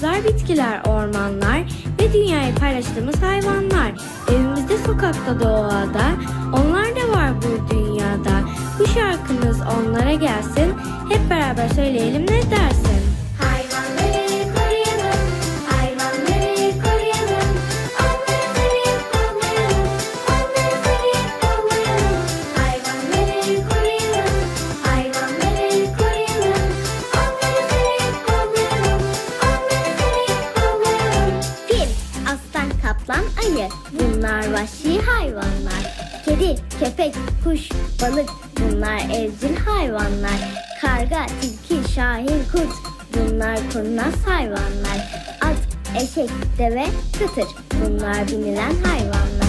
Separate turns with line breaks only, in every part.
ağaçlar, bitkiler, ormanlar ve dünyayı paylaştığımız hayvanlar. Evimizde, sokakta, doğada, onlar da var bu dünyada. Bu şarkımız onlara gelsin, hep beraber söyleyelim ne dersin?
Ayı. Bunlar vahşi hayvanlar. Kedi, köpek, kuş, balık. Bunlar evcil hayvanlar. Karga, tilki, şahin, kurt. Bunlar kurnaz hayvanlar. At, eşek, deve, kıtır. Bunlar binilen hayvanlar.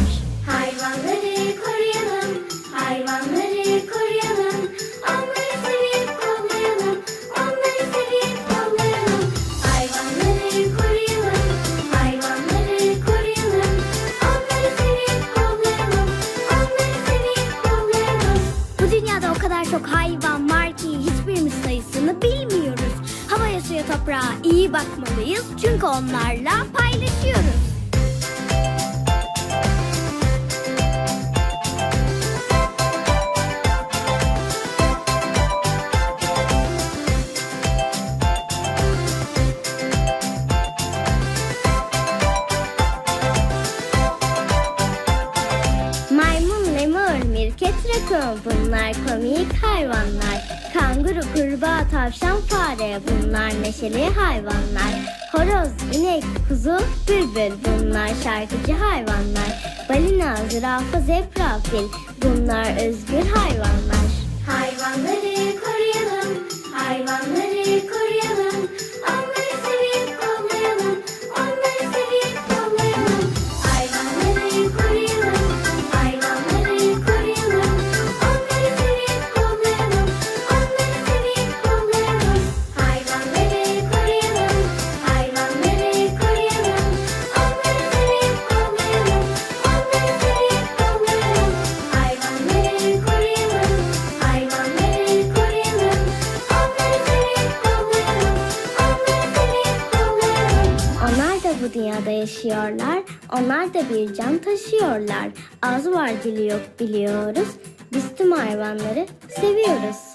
Kadar çok hayvan var ki hiçbirimiz sayısını bilmiyoruz. Havaya, suya, toprağa iyi bakmalıyız çünkü onlarla paylaşıyoruz. Lemur, mirket, rakun bunlar komik hayvanlar. Kanguru, kurbağa, tavşan, fare bunlar neşeli hayvanlar. Horoz, inek, kuzu, bülbül bunlar şarkıcı hayvanlar. Balina, zürafa, zebra, fil bunlar özgür hayvanlar. Hayvanları dünyada yaşıyorlar. Onlar da bir can taşıyorlar. Ağzı var dili yok biliyoruz. Biz tüm hayvanları seviyoruz.